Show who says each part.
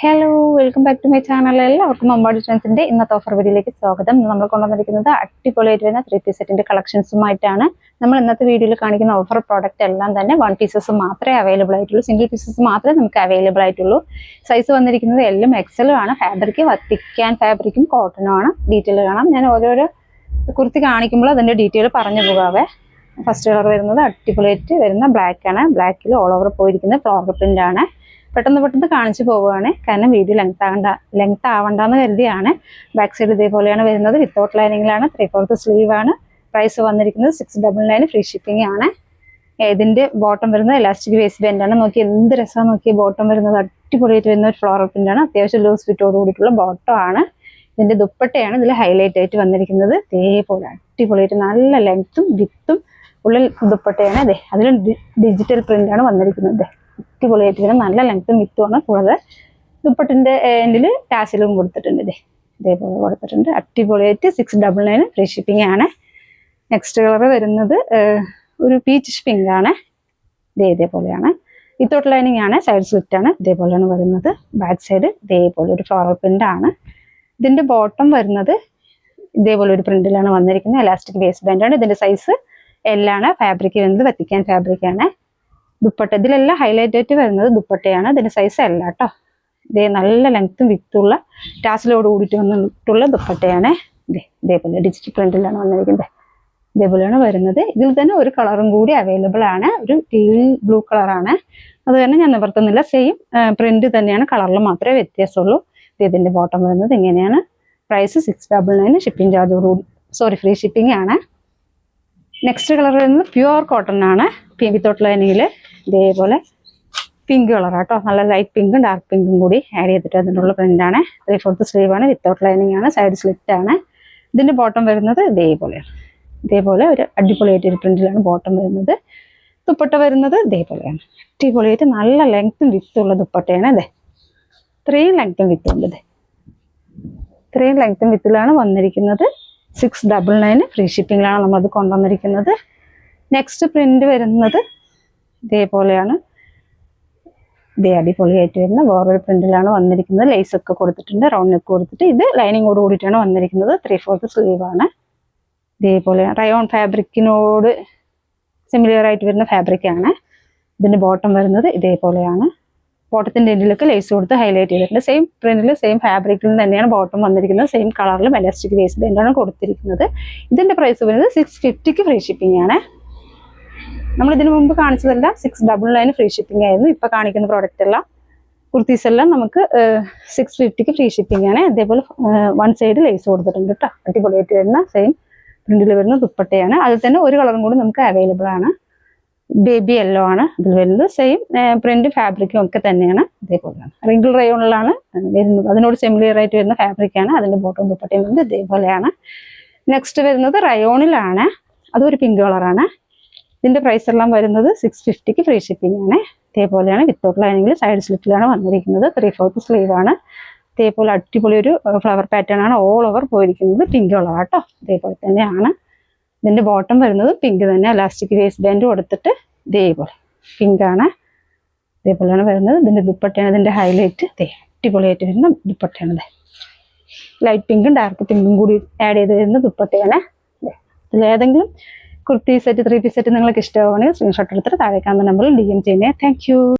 Speaker 1: Hello welcome back to my channel എല്ലാവർക്കും അമ്പാടി ട്രെൻസിന്റെ ഇന്നത്തെ offer വീഡിയോയിലേക്ക് സ്വാഗതം. നമ്മൾ കൊണ്ടുവന്നിരിക്കുന്നത് അടിപൊളിയായിട്ട് വരുന്ന ത്രീ പീസ് സെറ്റിന്റെ കളക്ഷൻസുമായിട്ടാണ് നമ്മൾ ഇന്നത്തെ വീഡിയോയിൽ കാണിക്കുന്ന ഓഫർ പ്രോഡക്റ്റ് എല്ലാം തന്നെ വൺ പീസസ് മാത്രമേ അവൈലബിൾ ആയിട്ടുള്ളൂ. സിംഗിൾ പീസസ് മാത്രമേ നമുക്ക് അവൈലബിൾ ആയിട്ടുള്ളൂ. സൈസ് വന്നിരിക്കുന്നത് എല്ലാം എക്സലും ആണ്. ഫാബ്രിക് വത്തിക്കാൻ ഫാബ്രിക്കും കോട്ടനും ആണ്. ഡീറ്റെയിൽ കാണാം. ഞാൻ ഓരോരോ കുർത്തി കാണിക്കുമ്പോൾ അതിന്റെ ഡീറ്റെയിൽ പറഞ്ഞു പോകാവേ. ഫസ്റ്റ് കളർ വരുന്നത് അടിപൊളിയായിട്ട് വരുന്ന ബ്ലാക്ക് ആണ്. ബ്ലാക്കിൽ ഓൾ ഓവർ പോയിരിക്കുന്ന ഫ്ലോർ പ്രിന്റ് ആണ്. പെട്ടെന്ന് പെട്ടെന്ന് കാണിച്ചു പോവുകയാണ്. കാരണം വീഡിയോ ലെങ്ത് ആകണ്ട ലെങ്ത് ആവണ്ടെന്ന് കരുതിയാണ്. ബാക്ക് സൈഡ് ഇതേപോലെയാണ് വരുന്നത്. വിത്തൗട്ട് ലൈനിങ്ങിലാണ് ത്രീ ഫോർത്ത് സ്ലീവ് ആണ്. പ്രൈസ് വന്നിരിക്കുന്നത് six double nine free shipping ആണ്. ഇതിന്റെ ബോട്ടം വരുന്നത് ഇലാസ്റ്റിക് വേസ്റ്റ് ആണ്. നോക്കി എന്ത് രസമാണ് നോക്കി ബോട്ടം വരുന്നത്. അടിപൊളിയായിട്ട് വരുന്ന ഒരു ഫ്ലോറൽ ആണ്. അത്യാവശ്യം ലൂസ് ഫിറ്റോട് കൂടിയിട്ടുള്ള ബോട്ടം ആണ്. ഇതിന്റെ ദുപ്പട്ടയാണ് ഇതിൽ ഹൈലൈറ്റ് ആയിട്ട് വന്നിരിക്കുന്നത്. ഇതേപോലെ അടിപൊളിയായിട്ട് നല്ല ലെങ്ത്തും വിത്തും ഉള്ളിൽ ദുപ്പട്ടയാണ്. അതെ അതിൽ ഡിജിറ്റൽ പ്രിന്റ് ആണ് വന്നിരിക്കുന്നത്. അടിപൊളിയായിട്ട് വരും. നല്ല ലെങ്ത്തും വിത്തുമാണ് കൂടാതെ ദുപ്പട്ടിന്റെ എൻഡിൽ ടാസിലും കൊടുത്തിട്ടുണ്ട് ഇതേ. ഇതേപോലെ കൊടുത്തിട്ടുണ്ട്. അടിപൊളിയായിട്ട് six double nine free shipping ആണ്. നെക്സ്റ്റ് കളർ വരുന്നത് ഒരു പീച്ച് പിങ്ക് ആണ്. ഇതേ ഇതേപോലെയാണ്. ഇത്തോട്ട് ലൈനിങ് ആണ്. സൈഡ് സ്ലിറ്റ് ആണ്. ഇതേപോലെയാണ് വരുന്നത്. ബാക്ക് സൈഡ് ഇതേപോലെ ഒരു ഫ്ലോറൽ പ്രിന്റ് ആണ്. ഇതിന്റെ ബോട്ടം വരുന്നത് ഇതേപോലെ ഒരു പ്രിന്റിലാണ് വന്നിരിക്കുന്നത്. എലാസ്റ്റിക് ബേസ് ബാൻഡ് ആണ്. ഇതിന്റെ സൈസ് എല്ലാണ് ഫാബ്രിക് വരുന്നത് വത്തിക്കാൻ ഫാബ്രിക് ആണ്. ദുപ്പട്ട. ഇതിലെല്ലാം ഹൈലൈറ്റ് ആയിട്ട് വരുന്നത് ദുപ്പട്ടയാണ്. ഇതിന്റെ സൈസ് അല്ല കേട്ടോ ഇതേ നല്ല ലെങ്ത്തും വിത്തുള്ള ടാസിലോട് കൂടിയിട്ട് വന്നിട്ടുള്ള ദുപ്പട്ടയാണ്. ഇതേ ഇതേപോലെ ഡിജിറ്റൽ പ്രിന്റിലാണ് വന്നിരിക്കുന്നത്. ഇതേപോലെയാണ് വരുന്നത്. ഇതിൽ തന്നെ ഒരു കളറും കൂടി അവൈലബിൾ ആണ്. ഒരു ടീൽ ബ്ലൂ കളറാണ് അത് തന്നെ ഞാൻ നിവർത്തുന്നില്ല. സെയിം പ്രിന്റ് തന്നെയാണ്. കളറിൽ മാത്രമേ വ്യത്യാസമുള്ളൂ. ഇത് ഇതിന്റെ ബോട്ടം വരുന്നത് ഇങ്ങനെയാണ്. Price six double nine shipping ചാർജോട് sorry free shipping ആണ്. നെക്സ്റ്റ് കളർ വരുന്നത് പ്യുവർ കോട്ടൺ ആണ്. വിത്തൗട്ട് ലൈനിങ്ങിൽ ഇതേപോലെ പിങ്ക് കളറാട്ടോ നല്ല ലൈറ്റ് പിങ്കും ഡാർക്ക് പിങ്കും കൂടി ആഡ് ചെയ്തിട്ട് അതിനുള്ള പ്രിന്റ് ആണ്. ത്രീ ഫോർത്ത് സ്ലീവ് ആണ് വിത്തൗട്ട് ലൈനിങ് ആണ് സൈഡ് സ്ലിറ്റ് ആണ്. ഇതിന്റെ ബോട്ടം വരുന്നത് ഇതേപോലെയാണ്. ഇതേപോലെ ഒരു അടിപൊളിയായിട്ട് ഒരു പ്രിന്റിലാണ് ബോട്ടം വരുന്നത്. ദുപ്പട്ട വരുന്നത് ഇതേപോലെയാണ്. അടിപൊളിയായിട്ട് നല്ല ലെങ്ത്തും വിത്തുള്ള ദുപ്പട്ടയാണ് അതെ ഇത്രയും ലെങ്ത്തും വിത്തും ഉണ്ട് ഇത്. ഇത്രയും ലെങ്ത്തും വിത്തിലാണ് വന്നിരിക്കുന്നത്. സിക്സ് ഡബിൾ നയൻ ഫ്രീ ഷിപ്പിങ്ങിലാണ് നമ്മളത് കൊണ്ടുവന്നിരിക്കുന്നത്. നെക്സ്റ്റ് പ്രിന്റ് വരുന്നത് ഇതേപോലെയാണ്. ഇതേ അടിപൊളിയായിട്ട് വരുന്ന വേറൊരു പ്രിന്റിലാണ് വന്നിരിക്കുന്നത്. ലേസ് ഒക്കെ കൊടുത്തിട്ടുണ്ട് റൗണ്ട് നെക്ക് കൊടുത്തിട്ട് ഇത് ലൈനിങ്ങോട് കൂടിയിട്ടാണ് വന്നിരിക്കുന്നത്. ത്രീ ഫോർത്ത് സ്ലീവ് ആണ്. ഇതേപോലെ റയോൺ ഫാബ്രിക്കിനോട് സിമിലർ ആയിട്ട് വരുന്ന ഫാബ്രിക് ആണ്. ഇതിന് ബോട്ടം വരുന്നത് ഇതേപോലെയാണ്. ബോട്ടത്തിന്റെ എൻഡിലൊക്കെ ലേസ് കൊടുത്ത് ഹൈലൈറ്റ് ചെയ്തിട്ടുണ്ട്. സെയിം പ്രിന്റിൽ സെയിം ഫാബ്രിക്കിൽ തന്നെയാണ് ബോട്ടം വന്നിരിക്കുന്നത്. സെയിം കളറിലും എലാസ്റ്റിക് വേസ്റ്റ് ബാൻഡാണ് കൊടുത്തിരിക്കുന്നത്. ഇതിന്റെ പ്രൈസ് വരുന്നത് സിക്സ് ഫിഫ്റ്റിക്ക് ഫ്രീ ഷിപ്പിംഗ് ആണ്. നമ്മൾ ഇതിനു മുമ്പ് കാണിച്ചതെല്ലാം six double nine free shipping ആയിരുന്നു. ഇപ്പൊ കാണിക്കുന്ന പ്രോഡക്റ്റ് എല്ലാം കുർത്തീസ് എല്ലാം നമുക്ക് സിക്സ് ഫിഫ്റ്റിക്ക് ഫ്രീ ഷിപ്പിംഗ് ആണ്. അതേപോലെ വൺ സൈഡ് ലേസ് കൊടുത്തിട്ടുണ്ട് കേട്ടോ അടിപൊളിയായിട്ട് വരുന്ന സെയിം പ്രിന്റിൽ വരുന്ന ദുപ്പട്ടയാണ്. അതിൽ തന്നെ ഒരു കളറും കൂടി നമുക്ക് അവൈലബിൾ ആണ്. ബേബി യെല്ലോ ആണ് ഇതിൽ വരുന്നത്. സെയിം പ്രിന്റ് ഫാബ്രിക്കും ഒക്കെ തന്നെയാണ്. ഇതേപോലെയാണ്. റിങ്കിൾ റയോണിലാണ് വരുന്നത്. അതിനോട് സെമിലിയർ ആയിട്ട് വരുന്ന ഫാബ്രിക് ആണ്. അതിന്റെ ബോട്ടം ദുപ്പട്ടയും വരുന്നത് ഇതേപോലെയാണ്. നെക്സ്റ്റ് വരുന്നത് റയോണിലാണ് അതൊരു പിങ്ക് കളറാണ് ഇതിന്റെ പ്രൈസ് എല്ലാം വരുന്നത് സിക്സ് ഫിഫ്റ്റിക്ക് ഫ്രീ ഷിപ്പിംഗ് ആണ്. ഇതേപോലെയാണ് വിത്തൗട്ട് ലൈനിങ്ങിൽ സൈഡ് സ്ലിപ്പിലാണ് വന്നിരിക്കുന്നത്. ത്രീ ഫോർത്ത് സ്ലീവ് ആണ്. ഇതേപോലെ അടിപൊളി ഒരു ഫ്ലവർ പാറ്റേൺ ആണ് ഓൾ ഓവർ പോയിരിക്കുന്നത്. പിങ്ക് കളർ കേട്ടോ ഇതേപോലെ തന്നെയാണ്. ഇതിന്റെ ബോട്ടം വരുന്നത് പിങ്ക് തന്നെ. ഇലാസ്റ്റിക് വേസ്റ്റ് ബാൻഡ് കൊടുത്തിട്ട് ഇതേപോലെ പിങ്ക് ആണ്. ഇതേപോലെയാണ് വരുന്നത്. ഇതിന്റെ ദുപ്പട്ടയാണ് ഇതിന്റെ ഹൈലൈറ്റ് അടിപൊളിയായിട്ട് വരുന്ന ദുപ്പട്ടയാണ് ലൈറ്റ് പിങ്കും ഡാർക്ക് പിങ്കും കൂടി ആഡ് ചെയ്ത് വരുന്ന ദുപ്പട്ടയാണ്. ഇതിലേതെങ്കിലും kurti set three piece set നിങ്ങൾക്ക് ഇഷ്ടമാവുകയാണെങ്കിൽ സ്ക്രീൻഷോട്ട് എടുത്തിട്ട് താഴെ കാണുന്ന നമ്പറിൽ ഡി എം ചെയ്യുന്നേ. താങ്ക്